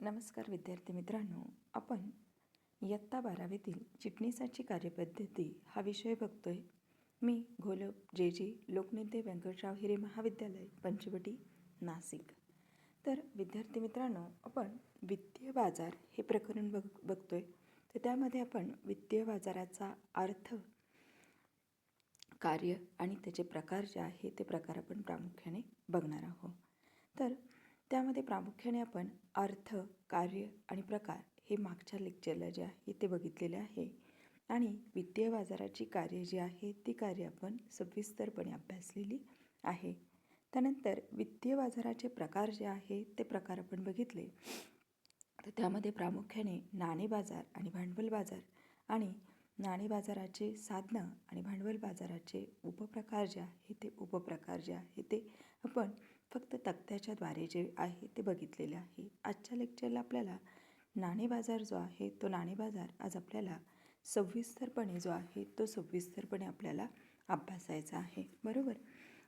नमस्कार विद्यार्थी मित्रांनो. आपण इयत्ता बारावीतील चिटणीसाची कार्यपद्धती हा विषय बघतोय. मी घोलप जे जी लोकनेते व्यंकटराव हिरे महाविद्यालय पंचवटी नाशिक. तर विद्यार्थी मित्रांनो आपण वित्तीय बाजार हे प्रकरण बघ बघतोय. तर त्यामध्ये आपण वित्तीय बाजाराचा अर्थ कार्य आणि त्याचे प्रकार जे आहे ते प्रकार आपण प्रामुख्याने बघणार आहोत. तर त्यामध्ये प्रामुख्याने आपण अर्थ कार्य आणि प्रकार हे मागच्या लेक्चरला जे आहे ते बघितलेले आहे. आणि वित्तीय बाजाराची कार्य जी आहे ती कार्य आपण सविस्तरपणे अभ्यासलेली आहे. त्यानंतर वित्तीय बाजाराचे प्रकार जे आहे ते प्रकार आपण बघितले. तर त्यामध्ये प्रामुख्याने नाणे बाजार आणि भांडवल बाजार आणि नाणे बाजाराचे साधनं आणि भांडवल बाजाराचे उपप्रकार जे आहे ते उपप्रकार जे आहे ते आपण फक्त तक्त्याच्याद्वारे जे आहे ते बघितलेले आहे. आजच्या लेक्चरला आपल्याला नाणे बाजार जो आहे तो नाणे बाजार आज आपल्याला सविस्तरपणे जो आहे तो सविस्तरपणे आपल्याला अभ्यासायचा आहे. बरोबर?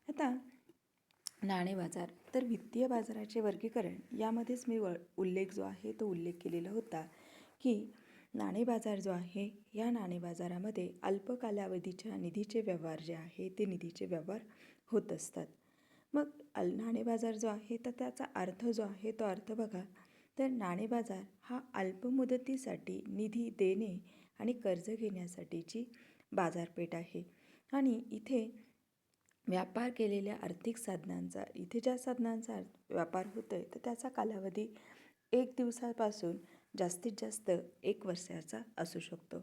आता नाणे बाजार तर वित्तीय बाजाराचे वर्गीकरण यामध्येच मी व उल्लेख जो आहे तो उल्लेख केलेला होता की नाणे बाजार जो आहे या नाणे बाजारामध्ये अल्प कालावधीच्या निधीचे व्यवहार जे आहे ते निधीचे व्यवहार होत असतात. मग अल नाणे बाजार जो आहे तर त्याचा अर्थ जो आहे तो अर्थ बघा. तर नाणे बाजार हा अल्पमुदतीसाठी निधी देणे आणि कर्ज घेण्यासाठीची बाजारपेठ आहे. आणि इथे व्यापार केलेल्या आर्थिक साधनांचा इथे ज्या साधनांचा व्यापार होतो आहे तर त्याचा कालावधी एक दिवसापासून जास्तीत जास्त एक वर्षाचा असू शकतो.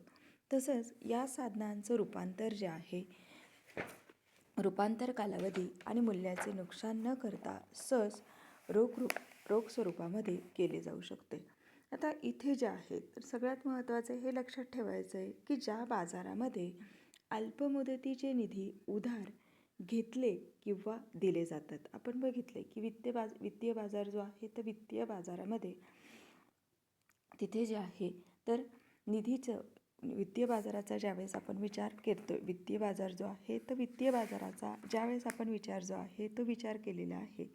तसंच या साधनांचं रूपांतर जे आहे रूपांतर कालावधी आणि मूल्याचे नुकसान न करता सहज रोख रूप रोख स्वरूपामध्ये केले जाऊ शकते. आता इथे जे आहे तर सगळ्यात महत्त्वाचं हे लक्षात ठेवायचं आहे की ज्या बाजारामध्ये अल्पमुदतीचे निधी उधार घेतले किंवा दिले जातात. आपण बघितले की वित्तीय बाज वित्तीय बाजार जो आहे तर वित्तीय बाजारामध्ये तिथे जे आहे तर निधीचं वित्तीय बाजाराचा ज्यावेळेस आपण विचार करतो वित्तीय बाजार जो आहे तर वित्तीय बाजाराचा ज्यावेळेस आपण विचार जो आहे तो विचार केलेला आहे.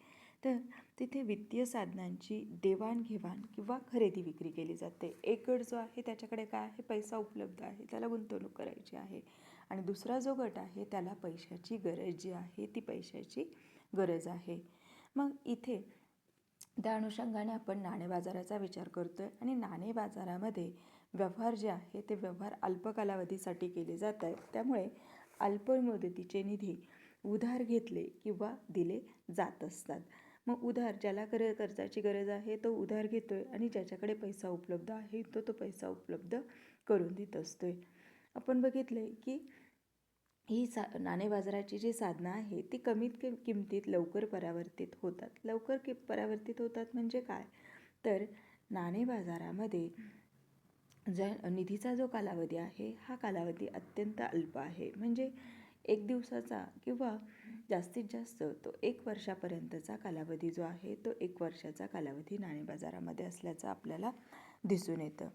तर तिथे वित्तीय साधनांची देवाणघेवाण किंवा खरेदी विक्री केली जाते. एक गट जो आहे त्याच्याकडे काय आहे? पैसा उपलब्ध आहे त्याला गुंतवणूक करायची आहे. आणि दुसरा जो गट आहे त्याला पैशाची गरज जी आहे ती पैशाची गरज आहे. मग इथे त्या अनुषंगाने आपण नाणे बाजाराचा विचार करतो आहे आणि नाणे बाजारामध्ये व्यवहार जे आहे ते व्यवहार अल्प कालावधीसाठी केले जात आहेत. त्यामुळे अल्प मुदतीचे निधी उधार घेतले किंवा दिले जात असतात. मग उधार ज्याला कर कर्जाची गरज आहे तो उधार घेतो आहे आणि ज्याच्याकडे पैसा उपलब्ध आहे तो तो पैसा उपलब्ध करून देत असतो आहे आपण बघितले की ही सा नाणे बाजाराची जी साधनं आहे ती कमीत कमी किमतीत लवकर परावर्तित होतात. लवकर कि परावर्तित होतात म्हणजे काय? तर नाणे बाजारामध्ये ज निधीचा जो कालावधी आहे हा कालावधी अत्यंत अल्प आहे. म्हणजे एक दिवसाचा किंवा जास्तीत जास्त तो एक वर्षापर्यंतचा कालावधी जो आहे तो एक वर्षाचा कालावधी नाणे बाजारामध्ये असल्याचं आपल्याला दिसून येतं.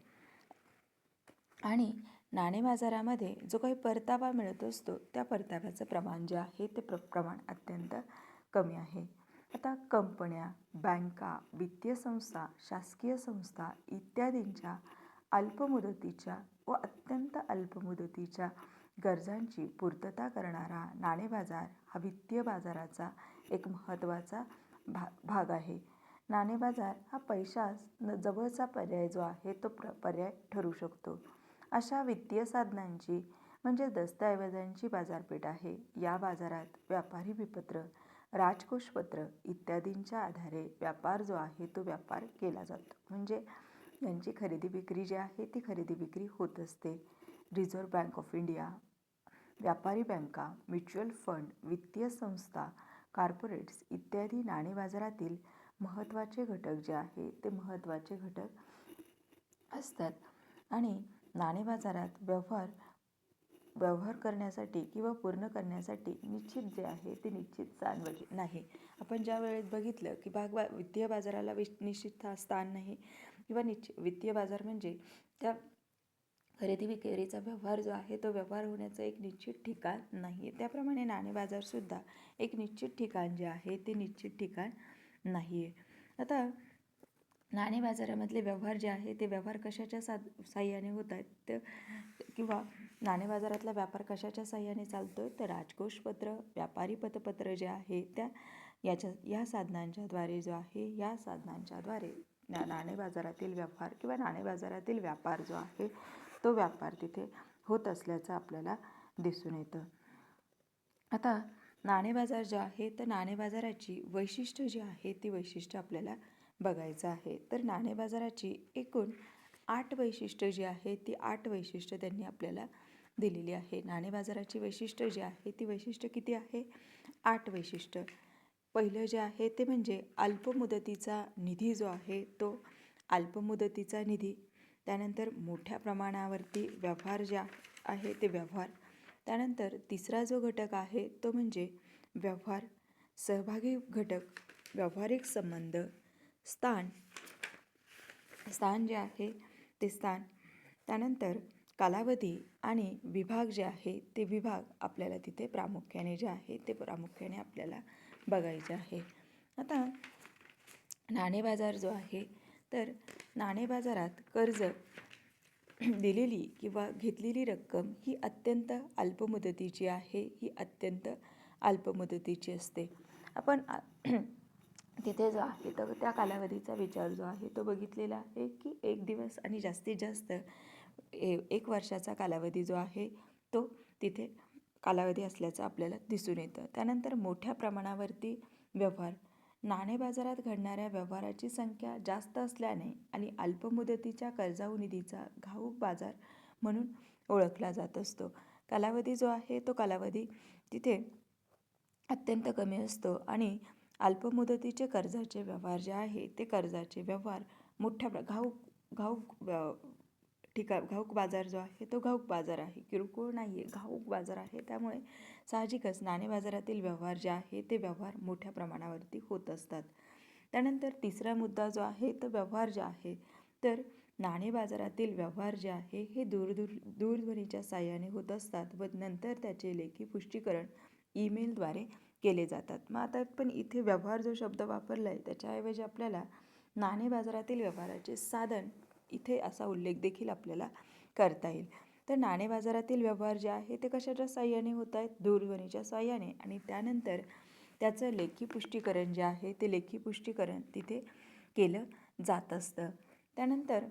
आणि नाणे बाजारामध्ये जो काही परतावा मिळत असतो त्या परताव्याचं प्रमाण जे आहे ते प्र प्रमाण अत्यंत कमी आहे. आता कंपन्या बँका वित्तीय संस्था शासकीय संस्था इत्यादींच्या अल्पमुदतीच्या व अत्यंत अल्पमुदतीच्या गरजांची पूर्तता करणारा नाणे बाजार हा वित्तीय बाजाराचा एक महत्त्वाचा भा भाग आहे. नाणे बाजार हा पैशास न जवळचा पर्याय जो आहे तो प्र पर्याय ठरू शकतो. अशा वित्तीय साधनांची म्हणजे दस्तऐवजांची बाजारपेठ आहे. या बाजारात व्यापारी विपत्र राजकोषपत्र इत्यादींच्या आधारे व्यापार जो आहे तो व्यापार केला जातो. म्हणजे यांची खरेदी विक्री जी आहे ती खरेदी विक्री होत असते. रिझर्व्ह बँक ऑफ इंडिया व्यापारी बँका म्युच्युअल फंड वित्तीय संस्था कॉर्पोरेट्स इत्यादी नाणे बाजारातील महत्त्वाचे घटक जे आहे ते महत्त्वाचे घटक असतात. आणि नाणे बाजारात व्यवहार व्यवहार करण्यासाठी किंवा पूर्ण करण्यासाठी निश्चित जे आहे ते निश्चित स्थान नाही. आपण ज्या वेळेत बघितलं की भाग बा वित्तीय बाजाराला विश निश्चित स्थान नाही किंवा निश्चित वित्तीय बाजार म्हणजे त्या खरेदी विक्रीचा व्यवहार जो आहे तो व्यवहार होण्याचं एक निश्चित ठिकाण नाही आहे त्याप्रमाणे नाणे बाजारसुद्धा एक निश्चित ठिकाण जे आहे ते निश्चित ठिकाण नाही आहे आता नाणे बाजारामधले व्यवहार जे आहे ते व्यवहार कशाच्या सा साह्याने होत आहेत? तर किंवा नाणे बाजारातला व्यापार कशाच्या साह्याने चालतो आहे तर राजकोषपत्र व्यापारी पतपत्र जे आहे त्या याच्या या साधनांच्याद्वारे जो आहे या साधनांच्याद्वारे ना नाणे बाजारातील व्यापार किंवा नाणे बाजारातील व्यापार जो आहे तो व्यापार तिथे होत असल्याचं आपल्याला दिसून येतं. आता नाणे बाजार जो आहे तर नाणे बाजाराची वैशिष्ट्य जी आहे ती वैशिष्ट्य आपल्याला बघायचं आहे. तर नाणे बाजाराची एकूण आठ वैशिष्ट्य जी आहे ती आठ वैशिष्ट्य त्यांनी आपल्याला दिलेली आहे. नाणे बाजाराची वैशिष्ट्य जी आहे ती वैशिष्ट्य किती आहे? आठ वैशिष्ट्य. पहिलं जे आहे ते म्हणजे अल्पमुदतीचा निधी जो आहे तो अल्पमुदतीचा निधी. त्यानंतर मोठ्या प्रमाणावरती व्यवहार जे आहे ते व्यवहार. त्यानंतर तिसरा जो घटक आहे तो म्हणजे व्यवहार सहभागी घटक व्यावहारिक संबंध. स्थान. स्थान जे आहे ते स्थान. त्यानंतर कालावधी आणि विभाग जे आहे ते विभाग आपल्याला तिथे प्रामुख्याने जे आहे ते प्रामुख्याने आपल्याला बघायचे आहे. आता नाणे बाजार जो आहे तर नाणे बाजारात कर्ज दिलेली किंवा घेतलेली रक्कम ही अत्यंत अल्पमुदतीची आहे ही अत्यंत अल्पमुदतीची असते. आपण तिथे जो आहे तर त्या कालावधीचा विचार जो आहे तो बघितलेला आहे की एक दिवस आणि जास्तीत जास्त ए एक वर्षाचा कालावधी जो आहे तो तिथे कालावधी असल्याचं आपल्याला दिसून येतं. त्यानंतर मोठ्या प्रमाणावरती व्यवहार. नाणे बाजारात घडणाऱ्या व्यवहाराची संख्या जास्त असल्याने आणि अल्पमुदतीच्या कर्जाऊ निधीचा घाऊक बाजार म्हणून ओळखला जात असतो. कालावधी जो आहे तो कालावधी तिथे अत्यंत कमी असतो आणि अल्पमुदतीचे कर्जाचे व्यवहार जे आहे ते कर्जाचे व्यवहार मोठ्या प्र घाऊक घाऊक व्य- ठिका घाऊक बाजार जो आहे तो घाऊक बाजार आहे. किरकोळ नाही आहे घाऊक बाजार आहे. त्यामुळे साहजिकच नाणे बाजारातील व्यवहार जे आहे ते व्यवहार मोठ्या प्रमाणावरती होत असतात. त्यानंतर तिसरा मुद्दा जो आहे तो व्यवहार जे आहे तर नाणे बाजारातील व्यवहार जे आहे हे दूरदूर दूरध्वनीच्या साह्याने होत असतात व नंतर त्याचे लेखी पुष्टीकरण ईमेलद्वारे केले जातात. मग आता पण इथे व्यवहार जो शब्द वापरला आहे त्याच्याऐवजी आपल्याला नाणे बाजारातील व्यवहाराचे साधन इथे असा उल्लेख देखील आपल्याला करता येईल. तर नाणे बाजारातील व्यवहार जे आहे ते कशाच्या साह्याने होत आहेत? दूरध्वनीच्या साह्याने. आणि त्यानंतर त्याचं लेखी पुष्टीकरण जे आहे ते लेखी पुष्टीकरण तिथे केलं जात असतं. त्यानंतर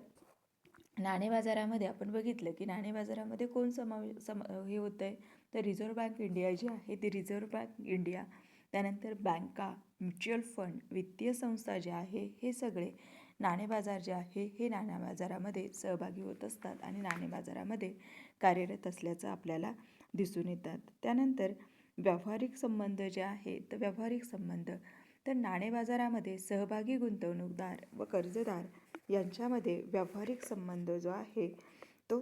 नाणे बाजारामध्ये आपण बघितलं की नाणे बाजारामध्ये कोण समावे सम हे होतं आहे तर रिझर्व्ह बँक इंडिया जी आहे ती रिझर्व्ह बँक इंडिया त्यानंतर बँका म्युच्युअल फंड वित्तीय संस्था जे आहे हे सगळे नाणे बाजार जे आहे हे नाण्या बाजारामध्ये सहभागी होत असतात आणि नाणे बाजारामध्ये कार्यरत असल्याचं आपल्याला दिसून येतात. त्यानंतर व्यावहारिक संबंध जे आहे तर व्यावहारिक संबंध तर नाणे बाजारामध्ये सहभागी गुंतवणूकदार व कर्जदार यांच्यामध्ये व्यावहारिक संबंध जो आहे तो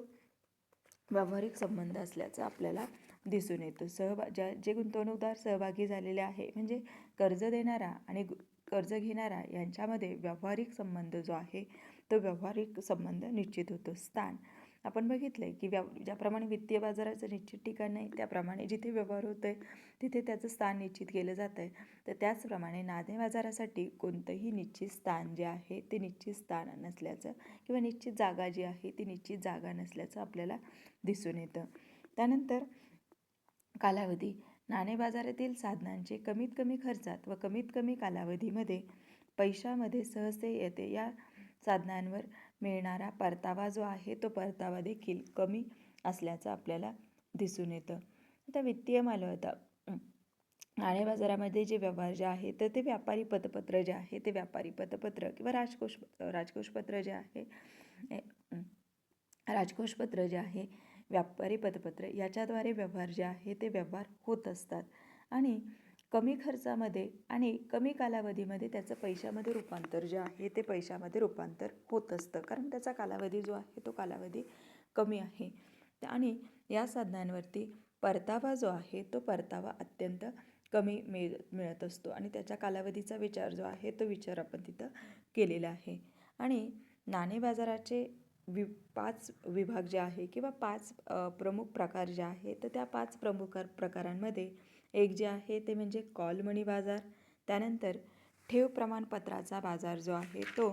व्यावहारिक संबंध असल्याचं आपल्याला दिसून येतं. सहभा ज्या जे गुंतवणूकदार सहभागी झालेले आहे म्हणजे कर्ज देणारा आणि कर्ज घेणारा यांच्यामध्ये व्यावहारिक संबंध जो आहे तो व्यावहारिक संबंध निश्चित होतो. स्थान. आपण बघितलं आहे की व्या ज्याप्रमाणे वित्तीय बाजाराचं निश्चित ठिकाण आहे त्याप्रमाणे जिथे व्यवहार होतो आहे तिथे त्याचं स्थान निश्चित केलं जातं आहे तर त्याचप्रमाणे नाणे बाजारासाठी कोणतंही निश्चित स्थान जे आहे ते निश्चित स्थान नसल्याचं किंवा निश्चित जागा जी आहे ती निश्चित जागा नसल्याचं आपल्याला दिसून येतं. त्यानंतर कालावधी. नाणे बाजारातील साधनांचे कमीत कमी खर्चात व कमीत कमी कालावधीमध्ये पैशामध्ये सहजते येते. या साधनांवर मिळणारा परतावा जो आहे तो परतावा देखील कमी असल्याचं आपल्याला दिसून येतं. आता वित्तीय मालमत्ता. नाणे बाजारामध्ये जे व्यवहार जे आहे तर ते व्यापारी पतपत्र जे आहे ते व्यापारी पतपत्र किंवा राजकोष राजकोषपत्र जे आहे राजकोष पत्र राजकोषपत्र जे आहे व्यापारी पदपत्र याच्याद्वारे व्यवहार जे आहे ते व्यवहार होत असतात. आणि कमी खर्चामध्ये आणि कमी कालावधीमध्ये त्याचं पैशामध्ये रूपांतर जे आहे ते पैशामध्ये रूपांतर होत असतं. कारण त्याचा कालावधी जो आहे तो कालावधी कमी आहे. आणि या साधनांवरती परतावा जो आहे तो परतावा अत्यंत कमी मिळ मिळत असतो. आणि त्याच्या कालावधीचा विचार जो आहे तो विचार आपण तिथं केलेला आहे. आणि नाणे बाजाराचे वि पाच विभाग जे आहे किंवा पाच प्रमुख प्रकार जे आहे तर त्या पाच प्रमुख प्रकारांमध्ये एक जे आहे ते म्हणजे कॉल मनी बाजार त्यानंतर ठेव प्रमाणपत्राचा बाजार जो आहे तो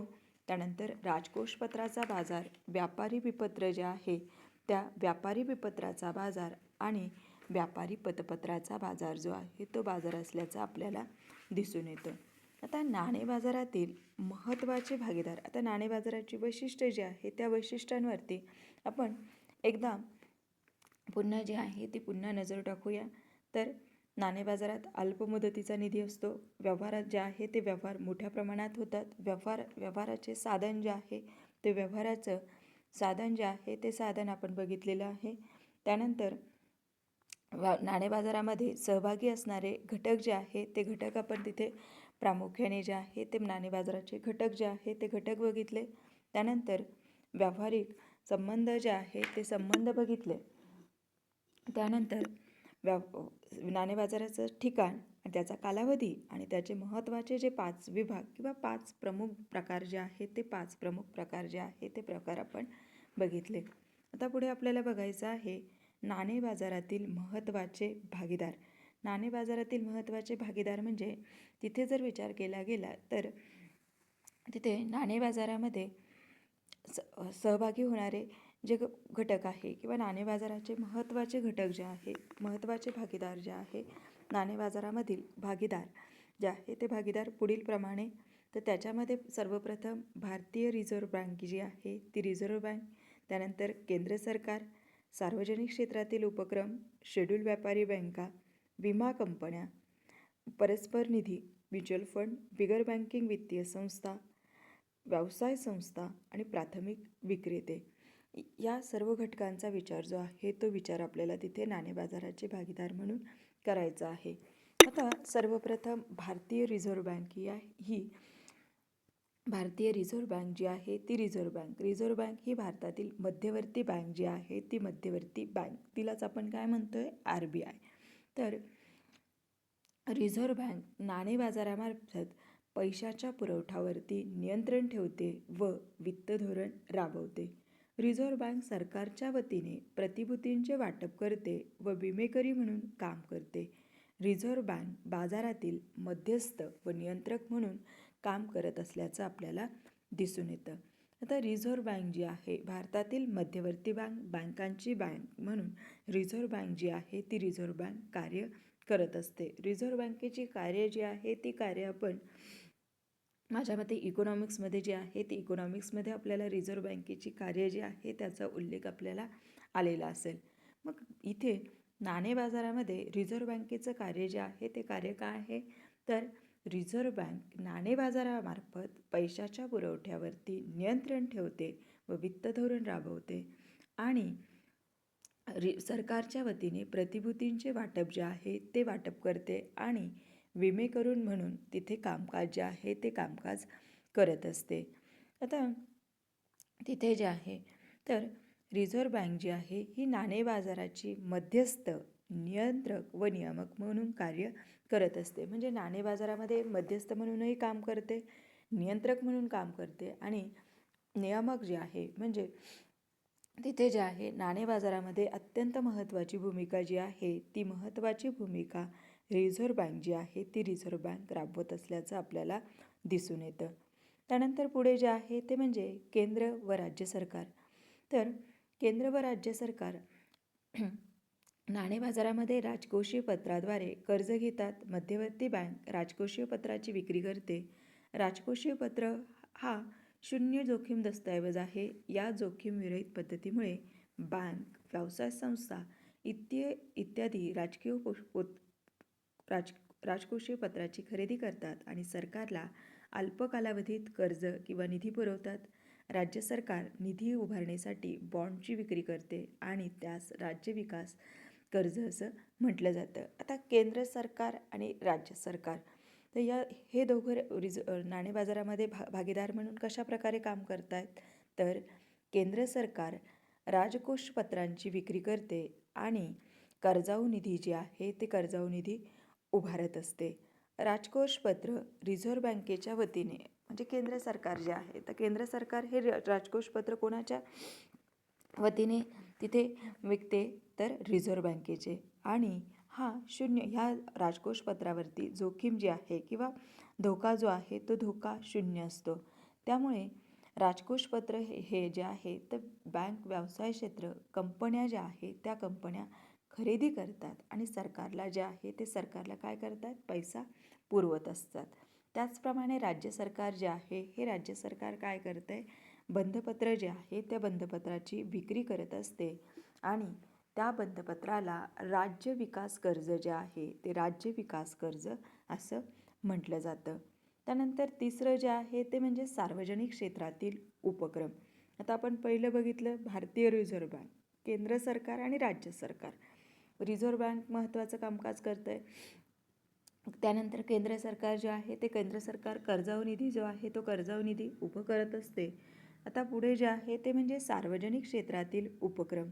त्यानंतर राजकोषपत्राचा बाजार व्यापारी विपत्र जे आहे त्या व्यापारी विपत्राचा बाजार आणि व्यापारी पतपत्राचा बाजार जो आहे तो बाजार असल्याचं आपल्याला दिसून येतं. आता नाणे बाजारातील महत्त्वाचे भागीदार आता नाणे बाजाराची वैशिष्ट्ये जी आहे त्या वैशिष्ट्यांवरती आपण एकदा पुन्हा जे आहे ती पुन्हा नजर टाकूया. तर नाणे बाजारात अल्प मुदतीचा निधी असतो. व्यवहारात जे आहे ते व्यवहार मोठ्या प्रमाणात होतात. व्यवहार व्यवहाराचे साधन जे आहे ते व्यवहाराचं साधन जे आहे ते साधन आपण बघितलेलं आहे. त्यानंतर वा नाणे बाजारामध्ये सहभागी असणारे घटक जे आहे ते घटक आपण तिथे प्रामुख्याने जे आहे ते नाणे बाजाराचे घटक जे आहे ते घटक बघितले. त्यानंतर व्यावहारिक संबंध जे आहे ते संबंध बघितले. त्यानंतर व्याव नाणे बाजाराचं ठिकाण आणि त्याचा कालावधी आणि त्याचे महत्त्वाचे जे पाच विभाग किंवा पाच प्रमुख प्रकार जे आहेत ते पाच प्रमुख प्रकार जे आहे ते प्रकार आपण बघितले. आता पुढे आपल्याला बघायचं आहे नाणे बाजारातील महत्त्वाचे भागीदार. नाणे बाजारातील महत्त्वाचे भागीदार म्हणजे तिथे जर विचार केला गेला तर तिथे नाणे बाजारामध्ये स सहभागी होणारे जे ग घटक आहे किंवा नाणे बाजाराचे महत्त्वाचे घटक जे आहे महत्त्वाचे भागीदार जे आहे नाणे बाजारामधील भागीदार जे आहे ते भागीदार पुढील प्रमाणे. तर त्याच्यामध्ये सर्वप्रथम भारतीय रिझर्व्ह बँक जी आहे ती रिझर्व्ह बँक त्यानंतर केंद्र सरकार सार्वजनिक क्षेत्रातील उपक्रम शेड्यूल व्यापारी बँका विमा कंपन्या परस्पर निधी म्युच्युअल फंड बिगर बँकिंग वित्तीय संस्था व्यवसाय संस्था आणि प्राथमिक विक्रेते. या सर्व घटकांचा विचार जो आहे तो विचार आपल्याला तिथे नाणे बाजाराचे भागीदार म्हणून करायचा आहे. आता सर्वप्रथम भारतीय रिझर्व्ह बँक ही ही भारतीय रिझर्व्ह बँक जी आहे ती रिझर्व्ह बँक. रिझर्व्ह बँक ही भारतातील मध्यवर्ती बँक जी आहे ती मध्यवर्ती बँक. तिलाच आपण काय म्हणतो आहे आर बी आय. तर रिझर्व्ह बँक नाणे बाजारामार्फत पैशाच्या पुरवठावरती नियंत्रण ठेवते व वित्त धोरण राबवते. रिझर्व्ह बँक सरकारच्या वतीने प्रतिभूतींचे वाटप करते व विमेकरी म्हणून काम करते. रिझर्व्ह बँक बाजारातील मध्यस्थ व नियंत्रक म्हणून काम करत असल्याचं आपल्याला दिसून येतं. आता रिझर्व्ह बँक जी आहे भारतातील मध्यवर्ती बँक बँकांची बँक म्हणून रिझर्व्ह बँक जी आहे ती रिझर्व्ह बँक कार्य करत असते. रिझर्व्ह बँकेची कार्य जी आहे ती कार्य आपण माझ्या मते इकॉनॉमिक्समध्ये जे आहे ती इकॉनॉमिक्समध्ये आपल्याला रिझर्व्ह बँकेची कार्य जी आहे त्याचा उल्लेख आपल्याला आलेला असेल. मग इथे नाणे बाजारामध्ये रिझर्व्ह बँकेचं कार्य जे आहे ते कार्य काय आहे? तर रिझर्व्ह बँक नाणे बाजारामार्फत पैशाच्या पुरवठ्यावरती नियंत्रण ठेवते व वित्त धोरण राबवते. आणि रि सरकारच्या वतीने प्रतिभूतींचे वाटप जे आहे ते वाटप करते आणि विमे करून म्हणून तिथे कामकाज जे आहे ते कामकाज करत असते. आता तिथे जे आहे तर रिझर्व्ह बँक जी आहे ही नाणे बाजाराची मध्यस्थ नियंत्रक व नियामक म्हणून कार्य करत असते. म्हणजे नाणे बाजारामध्ये मध्यस्थ म्हणूनही काम करते नियंत्रक म्हणून काम करते आणि नियामक जे आहे म्हणजे तिथे जे आहे नाणे बाजारामध्ये अत्यंत महत्त्वाची भूमिका जी आहे ती महत्त्वाची भूमिका रिझर्व्ह बँक जी आहे ती रिझर्व्ह बँक राबवत असल्याचं आपल्याला दिसून येतं. त्यानंतर पुढे जे आहे ते म्हणजे केंद्र व राज्य सरकार. तर केंद्र व राज्य सरकार नाणे बाजारामध्ये राजकोषीय पत्राद्वारे कर्ज घेतात मध्यवर्ती बँक राजकोषीय पत्राची विक्री करते. राजकोषीय पत्र हा शून्य जोखीम दस्तऐवज आहे. या जोखीम विरहित पद्धतीमुळे बँक व्यवसाय संस्था इत्य इत्यादी राजकीय पोष पोत राज राजकोषीय पत्राची खरेदी करतात आणि सरकारला अल्प कालावधीत कर्ज किंवा निधी पुरवतात. राज्य सरकार निधी उभारण्यासाठी बॉन्डची विक्री करते आणि त्यास राज्य विकास कर्ज असं म्हटलं जातं. आता केंद्र सरकार आणि राज्य सरकार तर या हे दोघं रिज नाणे बाजारामध्ये भा भागीदार म्हणून कशा प्रकारे काम करत आहेत तर केंद्र सरकार राजकोष पत्रांची विक्री करते आणि कर्जाऊ निधी जे आहे ते कर्जाऊ निधी उभारत असते. राजकोष पत्र रिझर्व्ह बँकेच्या वतीने म्हणजे केंद्र सरकार जे आहे तर केंद्र सरकार हे राजकोष पत्र कोणाच्या वतीने तिथे विकते? तर रिझर्व्ह बँकेचे. आणि हा शून्य ह्या राजकोष पत्रावरती जोखीम जी आहे किंवा धोका जो आहे तो धोका शून्य असतो. त्यामुळे राजकोषपत्र हे हे जे आहे तर बँक व्यवसाय क्षेत्र कंपन्या ज्या आहेत त्या कंपन्या खरेदी करतात आणि सरकारला जे आहे ते सरकारला काय करतात? पैसा पुरवत असतात. त्याचप्रमाणे राज्य सरकार जे आहे हे राज्य सरकार काय करतं आहे बंधपत्र जे आहे त्या बंधपत्राची विक्री करत असते. आणि त्या बंधपत्राला राज्य विकास कर्ज जे आहे ते राज्य विकास कर्ज असं म्हटलं जातं. त्यानंतर तिसरं जे आहे ते म्हणजे सार्वजनिक क्षेत्रातील उपक्रम. आता आपण पहिलं बघितलं भारतीय रिझर्व्ह बँक केंद्र सरकार आणि राज्य सरकार. रिझर्व्ह बँक महत्त्वाचं कामकाज करतं आहे त्यानंतर केंद्र सरकार जे आहे ते केंद्र सरकार कर्जाऊ निधी जो आहे तो कर्जाऊ निधी उभं करत असते. आता पुढे जे आहे ते म्हणजे सार्वजनिक क्षेत्रातील उपक्रम.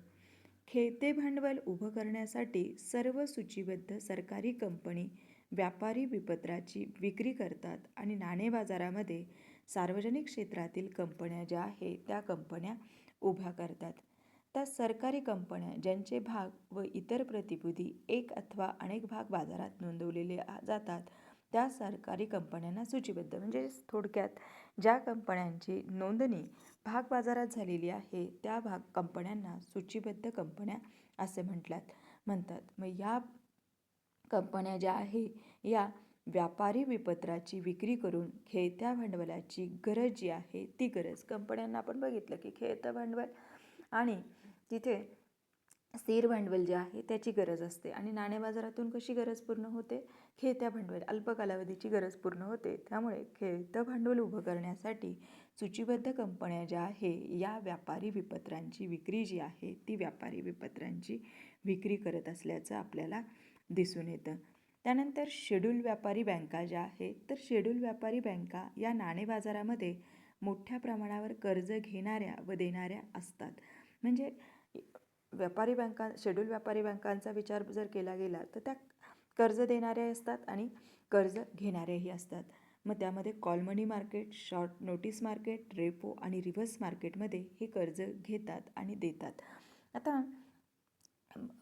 खेळते भांडवल उभं करण्यासाठी सर्व सूचीबद्ध सरकारी कंपनी व्यापारी विपत्राची विक्री करतात आणि नाणे बाजारामध्ये सार्वजनिक क्षेत्रातील कंपन्या ज्या आहे त्या कंपन्या उभ्या करतात. त्या सरकारी कंपन्या ज्यांचे भाग व इतर प्रतिभूती एक अथवा अनेक भाग बाजारात नोंदवलेले जातात त्या सरकारी कंपन्यांना सूचीबद्ध. म्हणजे थोडक्यात ज्या कंपन्यांची नोंदणी भाग बाजारात झालेली आहे. त्या भाग कंपन्यांना सूचीबद्ध कंपन्या असे म्हटल्यात म्हणतात. मग या कंपन्या ज्या आहे या व्यापारी विपत्राची विक्री करून खेळत्या भांडवलाची गरज जी आहे ती गरज कंपन्यांना आपण बघितलं की खेळतं भांडवल आणि तिथे स्थिर भांडवल जे आहे त्याची गरज असते. आणि नाणे बाजारातून कशी गरज पूर्ण होते? खेळत्या भांडवल अल्प कालावधीची गरज पूर्ण होते. त्यामुळे खेळतं भांडवल उभं करण्यासाठी सूचीबद्ध कंपन्या ज्या आहे या व्यापारी विपत्रांची विक्री जी आहे ती व्यापारी विपत्रांची विक्री करत असल्याचं आपल्याला दिसून येतं. त्यानंतर शेड्यूल व्यापारी बँका ज्या आहेत तर शेड्यूल व्यापारी बँका या नाणे बाजारामध्ये मोठ्या प्रमाणावर कर्ज घेणाऱ्या व देणाऱ्या असतात. म्हणजे व्यापारी बँका शेड्यूल व्यापारी बँकांचा विचार जर केला गेला तर त्या कर्ज देणाऱ्या असतात आणि कर्ज घेणाऱ्याही असतात. मग त्यामध्ये call money market short notice market repo आणि रिव्हर्स मार्केटमध्ये हे कर्ज घेतात आणि देतात. आता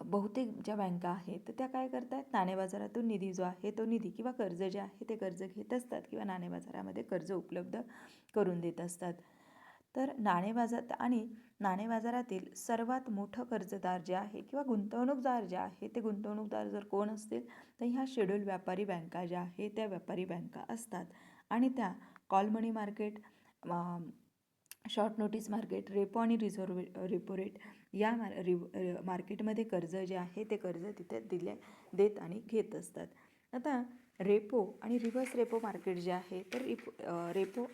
बहुतेक ज्या बँका आहेत तर त्या काय करतात? नाणे बाजारातून निधी जो आहे तो निधी किंवा कर्ज जे आहे ते कर्ज घेत असतात किंवा नाणे बाजारामध्ये कर्ज उपलब्ध करून देत असतात. तर नाणे बाजार आणि नाणे बाजारातील सर्वात मोठं कर्जदार जे आहे किंवा गुंतवणूकदार जे आहे ते गुंतवणूकदार जर कोण असतील तर ह्या शेड्यूल व्यापारी बँका ज्या आहे त्या व्यापारी बँका असतात. आणि त्या call money market short notice market repo आणि रिझर्व रेपो रेट या मार रिव मार्केटमध्ये कर्ज जे आहे ते कर्ज तिथे दिले देत आणि घेत असतात. आता रेपो आणि रिव्हर्स रेपो मार्केट जे आहे तर रिपो रेपो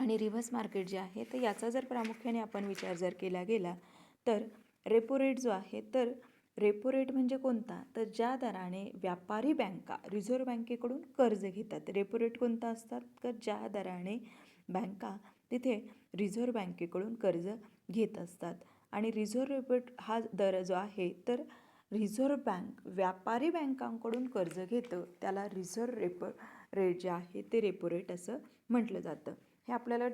आणि रिव्हर्स मार्केट जे आहे तर याचा जर प्रामुख्याने आपण विचार जर केला गेला तर रेपो रेट जो आहे तर रेपो रेट म्हणजे कोणता? तर ज्या दराने व्यापारी बँका रिझर्व्ह बँकेकडून कर्ज घेतात. रेपो रेट कोणता असतात? तर ज्या दराने बँका तिथे रिझर्व्ह बँकेकडून कर्ज घेत असतात. आणि रिझर्व्ह रेपोट हा दर जो आहे तर रिझर्व्ह बँक व्यापारी बँकांकडून कर्ज घेतं. त्याला रिझर्व्ह रेपो रेट जे आहे ते रेपो रेट असं म्हटलं जातं. हे आपल्याला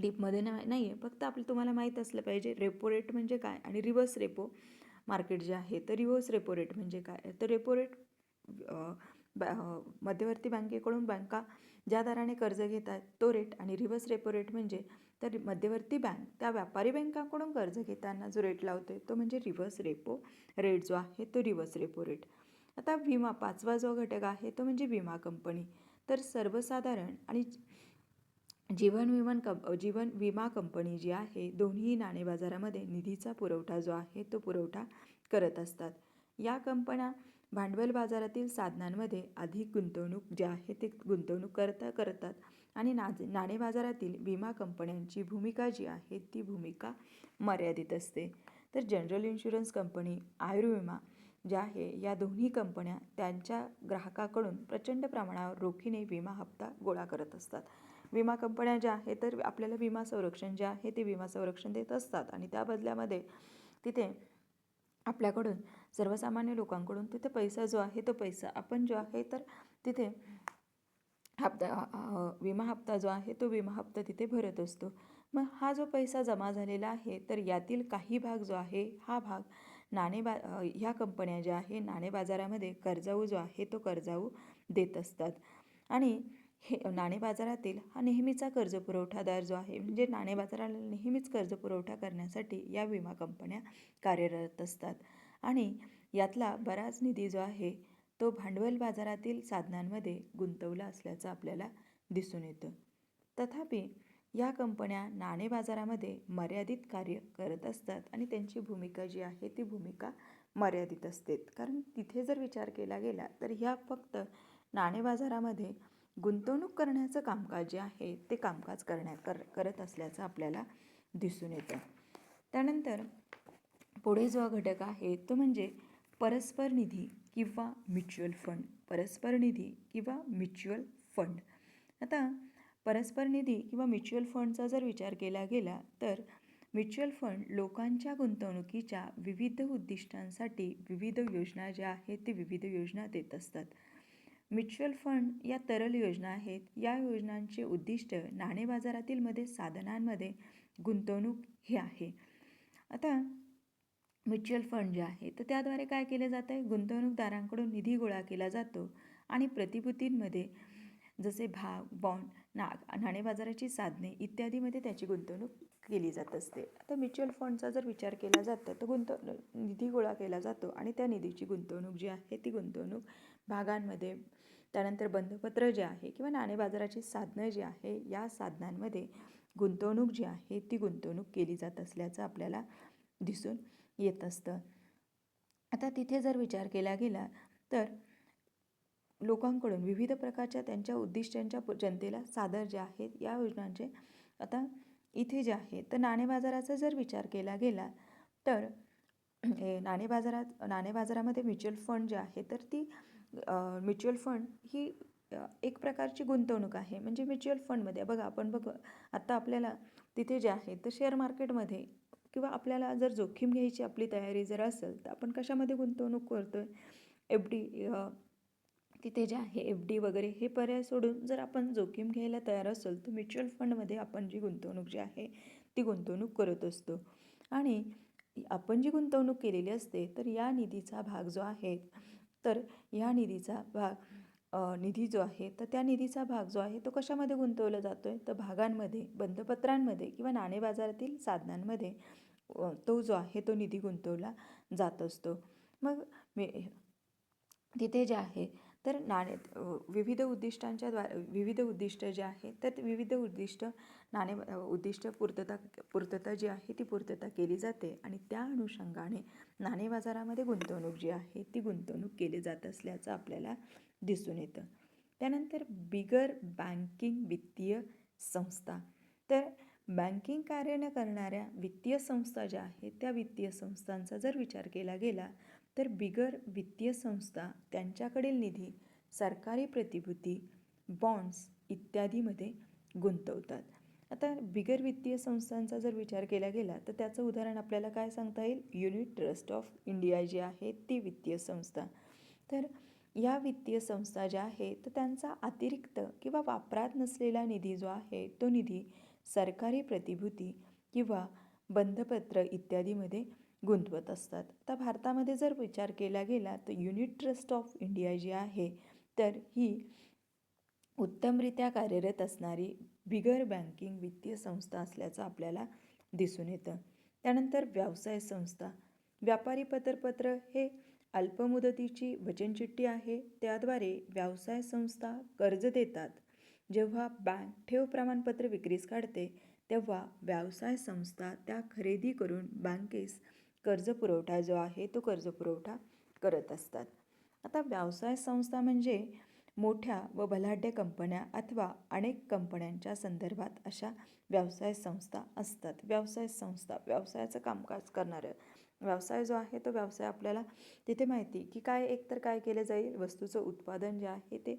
डीपमध्ये ना नाही आहे फक्त आपलं तुम्हाला माहीत असलं पाहिजे रेपो रेट म्हणजे काय? आणि रिव्हर्स रेपो मार्केट जे आहे तर रिव्हर्स रेपो रेट म्हणजे काय? तर रेपो रेट मध्यवर्ती बँकेकडून बँका ज्या दराने कर्ज घेत आहेत तो रेट आणि रिव्हर्स रेपो रेट म्हणजे तर मध्यवर्ती बँक त्या व्यापारी बँकांकडून कर्ज घेताना जो रेट लावतो तो म्हणजे रिव्हर्स रेपो रेट जो आहे तो रिव्हर्स रेपो रेट. आता विमा पाचवा जो घटक आहे तो म्हणजे विमा कंपनी. तर सर्वसाधारण आणि जीवन विमान कंप जीवन विमा कंपनी जी आहे दोन्ही नाणे बाजारामध्ये निधीचा पुरवठा जो आहे तो पुरवठा करत असतात. या कंपन्या भांडवल बाजारातील साधनांमध्ये अधिक गुंतवणूक जे आहे ते गुंतवणूक करता करतात आणि नाज नाणे बाजारातील विमा कंपन्यांची भूमिका जी आहे ती भूमिका मर्यादित असते. तर जनरल इन्शुरन्स कंपनी आयुर्विमा ज्या आहे या दोन्ही कंपन्या त्यांच्या ग्राहकाकडून प्रचंड प्रमाणावर रोखीने विमा हप्ता गोळा करत असतात. विमा कंपन्या ज्या आहेत तर आपल्याला विमा संरक्षण जे आहे ते विमा संरक्षण देत असतात. आणि त्या बदल्यामध्ये तिथे आपल्याकडून सर्वसामान्य लोकांकडून तिथे पैसा जो आहे तो पैसा आपण जो आहे तर तिथे हप्ता विमा हप्ता जो आहे तो विमा हप्ता तिथे भरत असतो. मग हा जो पैसा जमा झालेला आहे तर यातील काही भाग जो आहे हा भाग नाणे बा ह्या कंपन्या ज्या आहे नाणे बाजारामध्ये कर्जाऊ जो आहे तो कर्जाऊ देत असतात. आणि हे नाणे बाजारातील हा नेहमीचा कर्ज पुरवठादार जो आहे म्हणजे नाणे बाजाराला नेहमीच कर्ज पुरवठा करण्यासाठी या विमा कंपन्या कार्यरत असतात. आणि यातला बराच निधी जो आहे तो भांडवल बाजारातील साधनांमध्ये गुंतवला असल्याचं आपल्याला दिसून येतं. तथापि या कंपन्या नाणे बाजारामध्ये मर्यादित कार्य करत असतात आणि त्यांची भूमिका जी आहे ती भूमिका मर्यादित असते. कारण तिथे जर विचार केला गेला तर ह्या फक्त नाणे बाजारामध्ये गुंतवणूक करण्याचं कामकाज जे आहे ते कामकाज करण्या कर करत असल्याचं आपल्याला दिसून येतं. त्यानंतर पुढे जो घटक आहे तो म्हणजे परस्पर निधी किंवा म्युच्युअल फंड. परस्पर निधी किंवा म्युच्युअल फंड. आता परस्पर निधी किंवा म्युच्युअल फंडचा जर विचार केला गेला तर म्युच्युअल फंड लोकांच्या गुंतवणुकीच्या विविध उद्दिष्टांसाठी विविध योजना ज्या आहेत ते विविध योजना देत असतात. म्युच्युअल फंड या तरल योजना आहेत. या योजनांचे उद्दिष्ट नाणे बाजारातील मध्ये साधनांमध्ये गुंतवणूक हे आहे. आता म्युच्युअल फंड जे आहे तर त्याद्वारे काय केले जात आहे गुंतवणूकदारांकडून निधी गोळा केला जातो आणि प्रतिभूतींमध्ये जसे भाग बॉन्ड ना नाणे बाजाराची साधने इत्यादीमध्ये त्याची गुंतवणूक केली जात असते. आता म्युच्युअल फंडचा जर विचार केला जातो तर गुंतव निधी गोळा केला जातो आणि त्या निधीची गुंतवणूक जी आहे ती गुंतवणूक भागांमध्ये त्यानंतर बंधपत्र जे आहे किंवा नाणे बाजाराची साधनं जी आहे या साधनांमध्ये गुंतवणूक जी आहे ती गुंतवणूक केली जात असल्याचं आपल्याला दिसून येत असतं. आता तिथे जर विचार केला गेला तर लोकांकडून विविध प्रकारच्या त्यांच्या उद्दिष्टांच्या जनतेला सादर जे आहेत या योजनांचे आता इथे जे आहे तर नाणे बाजाराचा जर विचार केला गेला तर नाणे बाजारात नाणे बाजारामध्ये म्युच्युअल फंड जे आहे तर ती म्युच्युअल फंड ही एक प्रकारची गुंतवणूक आहे. म्हणजे म्युच्युअल फंडमध्ये बघा आपण बघ आत्ता आपल्याला तिथे जे आहे तर शेअर मार्केटमध्ये किंवा आपल्याला जर जोखीम घ्यायची आपली तयारी जर असेल तर आपण कशामध्ये गुंतवणूक करतो आहे एफ डी तिथे जे आहे एफ डी वगैरे हे पर्याय सोडून जर आपण जोखीम घ्यायला तयार असेल तर म्युच्युअल फंडमध्ये आपण जी गुंतवणूक जी आहे ती गुंतवणूक करत असतो. आणि आपण जी गुंतवणूक केलेली असते तर या निधीचा भाग जो आहे तर या निधीचा भाग निधी जो आहे तर त्या निधीचा भाग जो आहे तो कशामध्ये गुंतवला जातो आहे तर भागांमध्ये बंधपत्रांमध्ये किंवा नाणे बाजारातील साधनांमध्ये तो जो आहे तो निधी गुंतवला जात असतो. मग मी तिथे जे आहे तर नाणे विविध उद्दिष्टांच्या द्वारे विविध उद्दिष्ट जे आहे तर विविध उद्दिष्ट नाणे उद्दिष्ट पूर्तता पूर्तता जी आहे ती पूर्तता केली जाते आणि त्या अनुषंगाने नाणे बाजारामध्ये गुंतवणूक जी आहे ती गुंतवणूक केली जात असल्याचं आपल्याला दिसून येतं. त्यानंतर बिगर बँकिंग वित्तीय संस्था. तर बँकिंग कार्य न करणाऱ्या वित्तीय संस्था ज्या आहेत त्या वित्तीय संस्थांचा जर विचार केला गेला तर बिगर वित्तीय संस्था त्यांच्याकडील निधी सरकारी प्रतिभूती बॉन्ड्स इत्यादीमध्ये गुंतवतात. आता बिगर वित्तीय संस्थांचा जर विचार केला गेला तर त्याचं उदाहरण आपल्याला काय सांगता येईल? युनिट ट्रस्ट ऑफ इंडिया जी आहे ती वित्तीय संस्था. तर या वित्तीय संस्था ज्या आहेत तर त्यांचा अतिरिक्त किंवा वापरात नसलेला निधी जो आहे तो निधी सरकारी प्रतिभूती किंवा बंधपत्र इत्यादीमध्ये गुंतवत असतात. आता भारतामध्ये जर विचार केला गेला तर युनिट ट्रस्ट ऑफ इंडिया जी आहे तर ही उत्तमरित्या कार्यरत असणारी बिगर बँकिंग वित्तीय संस्था असल्याचं आपल्याला दिसून येतं. त्यानंतर व्यवसाय संस्था व्यापारी पत्रपत्र हे अल्पमुदतीची वचनचिठ्ठी आहे. त्याद्वारे व्यवसाय संस्था कर्ज देतात. जेव्हा बँक ठेव प्रमाणपत्र विक्रीस काढते तेव्हा व्यवसाय संस्था त्या खरेदी करून बँकेस कर्ज पुरवठा जो आहे तो कर्ज पुरवठा करत असतात. आता व्यवसाय संस्था म्हणजे मोठ्या व बलाढ्य कंपन्या अथवा अनेक कंपन्यांच्या संदर्भात अशा व्यवसाय संस्था असतात. व्यवसाय संस्था व्यवसायाचं कामकाज करणारं व्यवसाय जो आहे तो व्यवसाय आपल्याला तिथे माहिती की काय एकतर काय केलं जाईल वस्तूचं उत्पादन जे आहे ते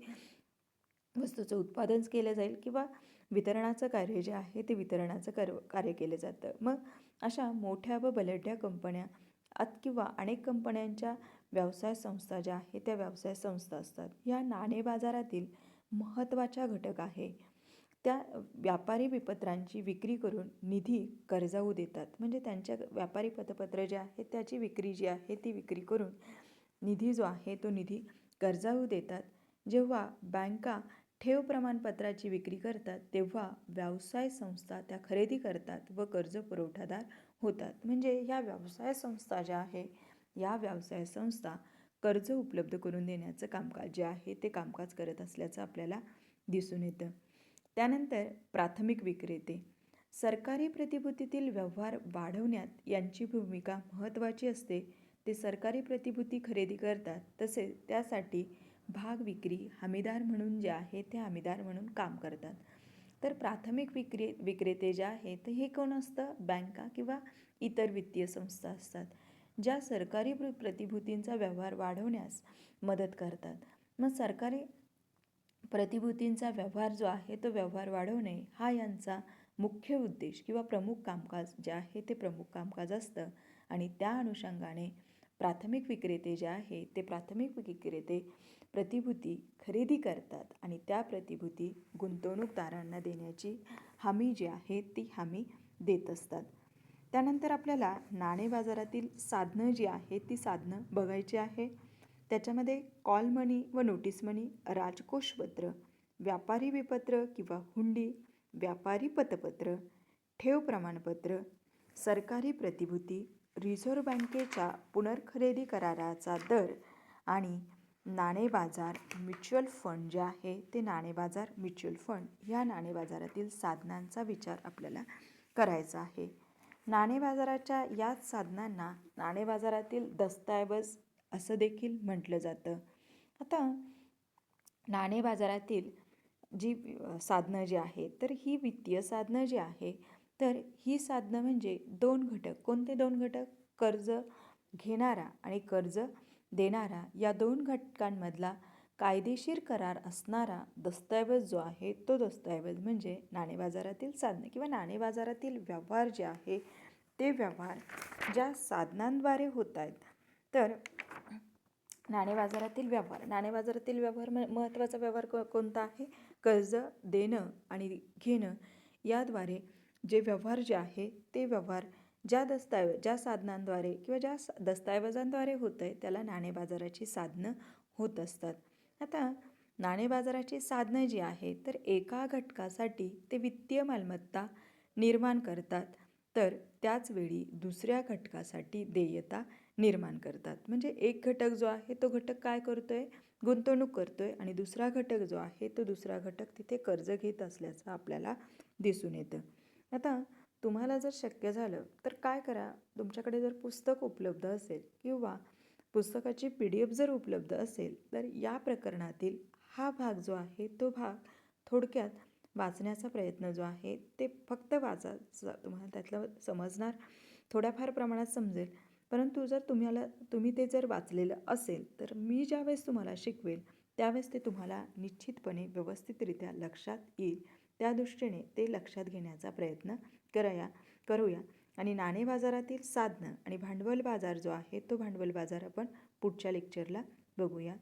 वस्तूचं उत्पादन केलं जाईल किंवा वितरणाचं कार्य जे आहे ते वितरणाचं कर कार्य केलं जातं. मग अशा मोठ्या व बलढ्या कंपन्या आत किंवा अनेक कंपन्यांच्या व्यवसाय संस्था ज्या आहेत त्या व्यवसाय संस्था असतात. या नाणे बाजारातील महत्त्वाच्या घटक आहे. त्या व्यापारी विपत्रांची विक्री करून निधी कर्जाऊ देतात. म्हणजे त्यांच्या व्यापारी पतपत्र जे आहेत त्याची विक्री जी आहे ती विक्री करून निधी जो आहे तो निधी कर्जाऊ देतात. जेव्हा बँका ठेव प्रमाणपत्राची विक्री करतात तेव्हा व्यवसाय संस्था त्या खरेदी करतात व कर्ज पुरवठादार होतात. म्हणजे ह्या व्यवसाय संस्था ज्या आहे या व्यवसाय संस्था कर्ज उपलब्ध करून देण्याचं कामकाज जे आहे ते कामकाज करत असल्याचं आपल्याला दिसून येतं. त्यानंतर प्राथमिक विक्रेते. सरकारी प्रतिभूतीतील व्यवहार वाढवण्यात यांची भूमिका महत्त्वाची असते. ते सरकारी प्रतिभूती खरेदी करतात तसेच त्यासाठी भाग विक्री हमीदार म्हणून जे आहे ते हमीदार म्हणून काम करतात. तर प्राथमिक विक्रे विक्रेते जे आहेत हे कोण असतं? बँका किंवा इतर वित्तीय संस्था असतात ज्या सरकारी प्र प्रतिभूतींचा व्यवहार वाढवण्यास मदत करतात. मग सरकारी प्रतिभूतींचा व्यवहार जो आहे तो व्यवहार वाढवणे हा यांचा मुख्य उद्देश किंवा प्रमुख कामकाज जे आहे ते प्रमुख कामकाज असतं. आणि त्या अनुषंगाने प्राथमिक विक्रेते जे आहे ते प्राथमिक विक्रेते प्रतिभूती खरेदी करतात आणि त्या प्रतिभूती गुंतवणूकदारांना देण्याची हमी जी आहे ती हमी देत असतात. त्यानंतर आपल्याला नाणे बाजारातील साधनं जी आहे ती साधनं बघायची आहे. त्याच्यामध्ये कॉल मनी व नोटीस मनी राजकोषपत्र व्यापारी विपत्र किंवा हुंडी व्यापारी पतपत्र ठेव प्रमाणपत्र सरकारी प्रतिभूती रिझर्व्ह बँकेच्या पुनर्खरेदी कराराचा दर आणि नाणे बाजार म्युच्युअल फंड जे आहे ते नाणे बाजार म्युच्युअल फंड या नाणे बाजारातील साधनांचा विचार आपल्याला करायचा आहे. नाणे बाजाराच्या याच साधनांना नाणे बाजारातील दस्तऐवज असं देखील म्हटलं जातं. आता नाणे बाजारातील जी साधनं जी आहेत तर ही वित्तीय साधनं जी आहे तर ही साधनं म्हणजे दोन घटक. कोणते दोन घटक? कर्ज घेणारा आणि कर्ज देणारा या दोन घटकांमधला कायदेशीर करार असणारा दस्तऐवज जो आहे तो दस्तऐवज म्हणजे नाणे बाजारातील साधनं किंवा नाणे बाजारातील व्यवहार जे आहे ते व्यवहार ज्या साधनांद्वारे होत आहेत. तर नाणे बाजारातील व्यवहार नाणे बाजारातील व्यवहार म महत्त्वाचा व्यवहार को कोणता आहे? कर्ज देणं आणि घेणं याद्वारे जे व्यवहार जे आहे ते व्यवहार ज्या दस्तऐवज ज्या साधनांद्वारे किंवा ज्या दस्तऐवजांद्वारे होत आहे त्याला नाणे बाजाराची साधनं होत असतात. आता नाणे बाजाराची साधनं जी आहेत तर एका घटकासाठी ते वित्तीय मालमत्ता निर्माण करतात. तर त्याचवेळी दुसऱ्या घटकासाठी देयता निर्माण करतात. म्हणजे एक घटक जो आहे तो घटक काय करतो आहे गुंतवणूक करतो आहे आणि दुसरा घटक जो आहे तो दुसरा घटक तिथे कर्ज घेत असल्याचं आपल्याला दिसून येतं. आता तुम्हाला जर शक्य झालं तर काय करा? तुमच्याकडे जर पुस्तक उपलब्ध असेल किंवा पुस्तकाची पी डी एफ जर उपलब्ध असेल तर या प्रकरणातील हा भाग जो आहे तो भाग थोडक्यात वाचण्याचा प्रयत्न जो आहे ते फक्त वाचा तुम्हाला त्यातलं समजणार थोड्याफार प्रमाणात समजेल. परंतु जर तुम्हाला तुम्ही ते जर वाचलेलं असेल तर मी ज्यावेळेस तुम्हाला शिकवेल त्यावेळेस ते तुम्हाला निश्चितपणे व्यवस्थितरित्या लक्षात येईल. त्या दृष्टीने ते लक्षात घेण्याचा प्रयत्न करया करूया. आणि नाणे बाजारातील साधनं आणि भांडवल बाजार जो आहे तो भांडवल बाजार आपण पुढच्या लेक्चरला बघूया.